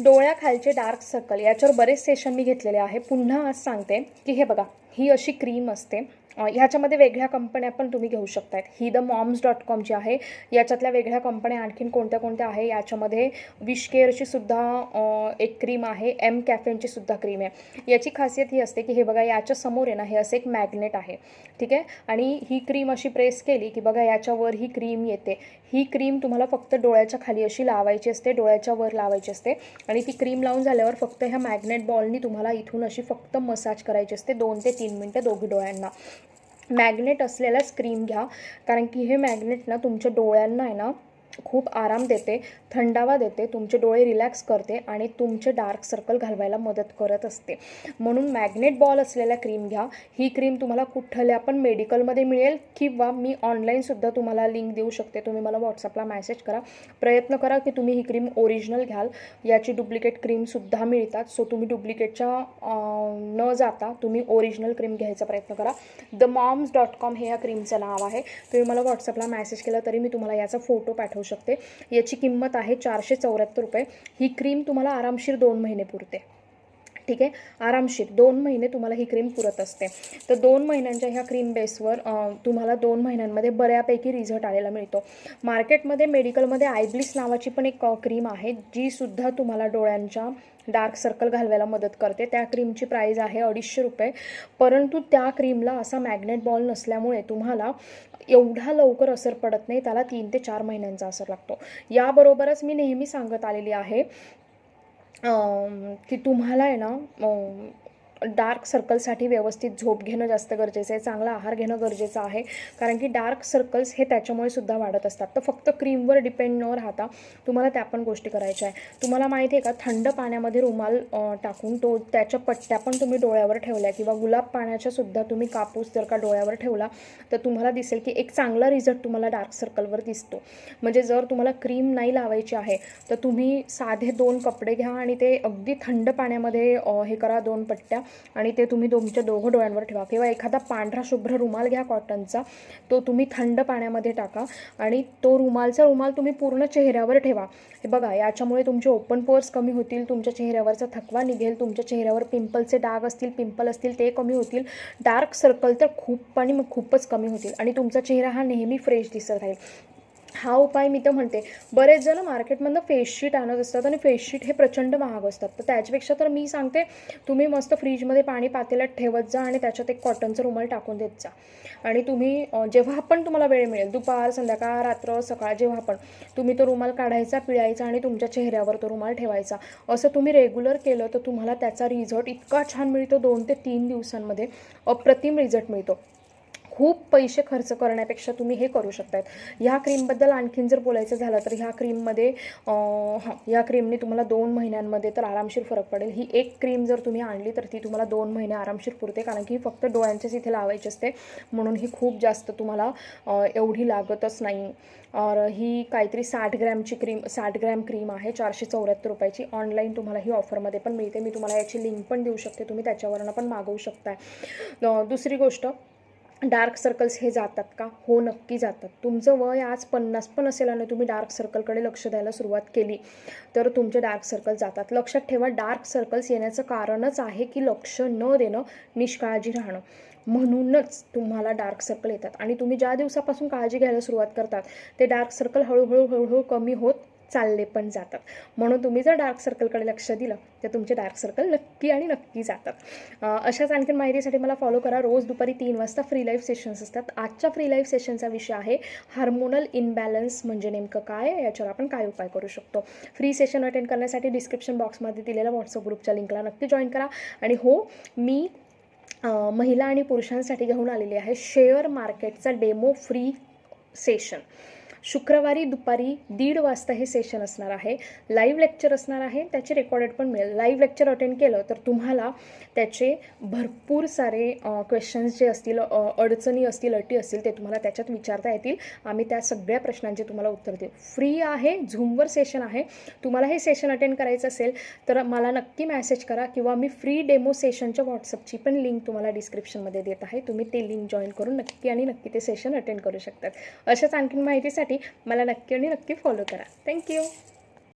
डोळ्याखालचे dark circle. याच्यावर बरेच session मी घेतलेले आहे. पुन्हा आज सांगते की हे बघा ही अशी क्रीम असते. ह्याच्यामध्ये वेगळ्या कंपन्या पण तुम्ही घेऊ शकतायत. ही द मॉम्स डॉट कॉम जी आहे याच्यातल्या वेगळ्या कंपन्या आणखीन कोणत्या कोणत्या आहे याच्यामध्ये विश केअरची सुद्धा एक क्रीम आहे एम कॅफेनची सुद्धा क्रीम आहे. याची खासियत ही असते की हे बघा याच्या समोर आहे ना हे असं एक मॅग्नेट आहे. ठीक आहे? आणि ही क्रीम अशी प्रेस केली की बघा याच्यावर ही क्रीम येते. ही क्रीम तुम्हाला फक्त डोळ्याच्या खाली अशी लावायची असते डोळ्याच्या वर लावायची असते. आणि ती क्रीम लावून झाल्यावर फक्त ह्या मॅग्नेट बॉलनी तुम्हाला इथून अशी फक्त मसाज करायची असते दोन ते तीन मिनटं दोघी डोळ्यांना. मॅग्नेट असलेला स्क्रीन घ्या. कारण की हे मॅग्नेट ना तुमच्या डोळ्यांना आहे ना खूप आराम देते थंडावा देते तुमचे डोळे रिलॅक्स करते आणि तुमचे डार्क सर्कल घालवायला मदत करत असते. म्हणून मॅग्नेट बॉल असलेल्या क्रीम घ्या. ही क्रीम तुम्हाला कुठल्या पण मेडिकलमध्ये मिळेल किंवा मी ऑनलाईनसुद्धा तुम्हाला लिंक देऊ शकते. तुम्ही मला व्हॉट्सअपला मॅसेज करा. प्रयत्न करा की तुम्ही ही क्रीम ओरिजिनल घ्याल. याची डुप्लिकेट क्रीमसुद्धा मिळतात. सो तुम्ही डुप्लिकेटच्या न जाता तुम्ही ओरिजिनल क्रीम घ्यायचा प्रयत्न करा. द मॉम्स डॉट कॉम हे या क्रीमचं नाव आहे. तुम्ही मला व्हॉट्सअपला मॅसेज केला तरी मी तुम्हाला याचा फोटो पाठवू शकते. याची किंमत आहे चारशे चौऱ्याहत्तर रुपये. ही क्रीम तुम्हाला आरामशीर दोन महिने पुरते. ठीक आहे? आरामशीर. दोन महिने तुम्हाला ही क्रीम पुरत असते. तर दोन महिन्यांच्या ह्या क्रीम बेसवर तुम्हाला दोन महिन्यांमध्ये बऱ्यापैकी रिझल्ट आलेला मिळतो. मार्केटमध्ये मेडिकलमध्ये आयब्लिस नावाची पण एक क्रीम आहे जी सुद्धा तुम्हाला डोळ्यांच्या डार्क सर्कल घालवायला मदत करते. त्या क्रीमची प्राईज आहे अडीचशे रुपये. परंतु त्या क्रीमला असा मॅग्नेट बॉल नसल्यामुळे तुम्हाला एवढा लवकर असर पडत नाही. त्याला तीन ते चार महिन्यांचा असर लागतो. याबरोबरच मी नेहमी सांगत आलेली आहे की तुम्हाला आहे ना डार्क सर्कलसाठी व्यवस्थित झोप घेणं जास्त गरजेचं आहे. चांगला आहार घेणं गरजेचं आहे. कारण की डार्क सर्कल्स हे त्याच्यामुळे सुद्धा वाढत असतात. तर फक्त क्रीमवर डिपेंड न राहता तुम्हाला त्या पण गोष्टी करायच्या आहे. तुम्हाला माहिती आहे का? थंड पाण्यामध्ये रुमाल टाकून तो त्याच्या पट्ट्या पण तुम्ही डोळ्यावर ठेवल्या किंवा गुलाब पाण्याच्या सुद्धा तुम्ही कापूस जर का डोळ्यावर ठेवला तर तुम्हाला दिसेल की एक चांगला रिझल्ट तुम्हाला डार्क सर्कलवर दिसतो. म्हणजे जर तुम्हाला क्रीम नाही लावायची आहे तर तुम्ही साधे दोन कपडे घ्या आणि ते अगदी थंड पाण्यामध्ये हे करा दोन पट्ट्या. आणि ते तुम्ही तुमच्या दोघं डोळ्यांवर ठेवा. किंवा एखादा पांढरा शुभ्र रुमाल घ्या कॉटनचा. तो तुम्ही थंड पाण्यामध्ये टाका आणि तो रुमालचा रुमाल तुम्ही पूर्ण चेहऱ्यावर ठेवा. हे बघा याच्यामुळे तुमचे ओपन पोर्स कमी होतील तुमच्या चेहऱ्यावरचा थकवा निघेल तुमच्या चेहऱ्यावर पिंपलचे डाग असतील पिंपल असतील ते कमी होतील. डार्क सर्कल तर खूप आणि मग खूपच कमी होतील. आणि तुमचा चेहरा हा नेहमी फ्रेश दिसत राहील. हा उपाय मी तर म्हणते. बरेच जण मार्केटमधनं फेसशीट आणत असतात आणि फेसशीट हे प्रचंड महाग असतात. तर त्याच्यापेक्षा तर मी सांगते तुम्ही मस्त फ्रीजमध्ये पाणी पातेल्यात ठेवत जा आणि त्याच्यात एक कॉटनचं रुमाल टाकून देत जा. आणि तुम्ही जेव्हा पण तुम्हाला वेळ मिळेल दुपार संध्याकाळ रात्र सकाळ जेव्हा पण तुम्ही तो रुमाल काढायचा पिळायचा आणि तुमच्या चेहऱ्यावर तो रुमाल ठेवायचा. असं तुम्ही रेग्युलर केलं तर तुम्हाला त्याचा रिझल्ट इतका छान मिळतो दोन ते तीन दिवसांमध्ये अप्रतिम रिझल्ट मिळतो. खूप पैसे खर्च करण्यापेक्षा तुम्ही हे करू शकतात ह्या क्रीमबद्दल आणखीन जर बोलायचं झालं तर ह्या क्रीममध्ये हां या क्रीमने तुम्हाला दोन महिन्यांमध्ये तर आरामशीर फरक पडेल. ही एक क्रीम जर तुम्ही आणली तर ती तुम्हाला दोन महिने आरामशीर पुरते कारण की फक्त डोळ्यांच्याच इथे लावायची असते. म्हणून ही खूप जास्त तुम्हाला एवढी लागतच नाही. और ही काहीतरी साठ ग्रॅमची क्रीम साठ ग्रॅम क्रीम आहे चारशे चौऱ्याहत्तर रुपयाची. ऑनलाईन तुम्हाला ही ऑफरमध्ये पण मिळते. मी तुम्हाला याची लिंक पण देऊ शकते. तुम्ही त्याच्यावरनं पण मागवू शकताय. दुसरी गोष्ट डार्क सर्कल्स हे जातात का? हो नक्की जातात. तुमचं वय आज पन्नास पण असेल आणि तुम्ही डार्क सर्कलकडे लक्ष द्यायला सुरुवात केली तर तुमचे डार्क सर्कल जातात. लक्षात ठेवा डार्क सर्कल्स येण्याचं कारणच आहे की लक्ष न देणं निष्काळजी राहणं. म्हणूनच तुम्हाला डार्क सर्कल येतात. आणि तुम्ही ज्या दिवसापासून काळजी घ्यायला सुरुवात करतात ते डार्क सर्कल हळूहळू हळूहळू कमी होत चालले पण जातात. म्हणून तुम्ही जर डार्क सर्कलकडे लक्ष दिलं तर तुमचे डार्क सर्कल नक्की आणि नक्की जातात. अशाच आणखीन माहितीसाठी मला फॉलो करा. रोज दुपारी तीन वाजता फ्री लाईव्ह सेशन्स असतात. आजच्या फ्री लाईव्ह सेशनचा विषय आहे हार्मोनल इनबॅलन्स म्हणजे नेमकं काय? याच्यावर आपण काय उपाय करू शकतो? फ्री सेशन अटेंड करण्यासाठी डिस्क्रिप्शन बॉक्समध्ये दिलेल्या व्हॉट्सअप ग्रुपच्या लिंकला नक्की जॉईन करा. आणि हो मी महिला आणि पुरुषांसाठी घेऊन आलेली आहे शेअर मार्केटचा डेमो फ्री सेशन शुक्रवारी दुपारी दीड वाजता हे सेशन असणार आहे. लाईव्ह लेक्चर असणार आहे. त्याचे रेकॉर्डेड पण मिळेल. लाईव्ह लेक्चर अटेंड केलं तर तुम्हाला त्याचे भरपूर सारे क्वेश्चन्स जे असतील अडचणी असतील अटी असतील ते तुम्हाला त्याच्यात विचारता येतील. आम्ही त्या सगळ्या प्रश्नांचे तुम्हाला उत्तर देऊ. फ्री आहे. झूमवर सेशन आहे. तुम्हाला हे सेशन अटेंड करायचं असेल तर मला नक्की मॅसेज करा किंवा मी फ्री डेमो सेशनच्या व्हॉट्सअपची पण लिंक तुम्हाला डिस्क्रिप्शनमध्ये देत आहे. तुम्ही ते लिंक जॉईन करून नक्की आणि नक्की ते सेशन अटेंड करू शकतात. अशाच आणखीन माहितीसाठी मला नक्की आणि नक्की फॉलो करा. थँक्यू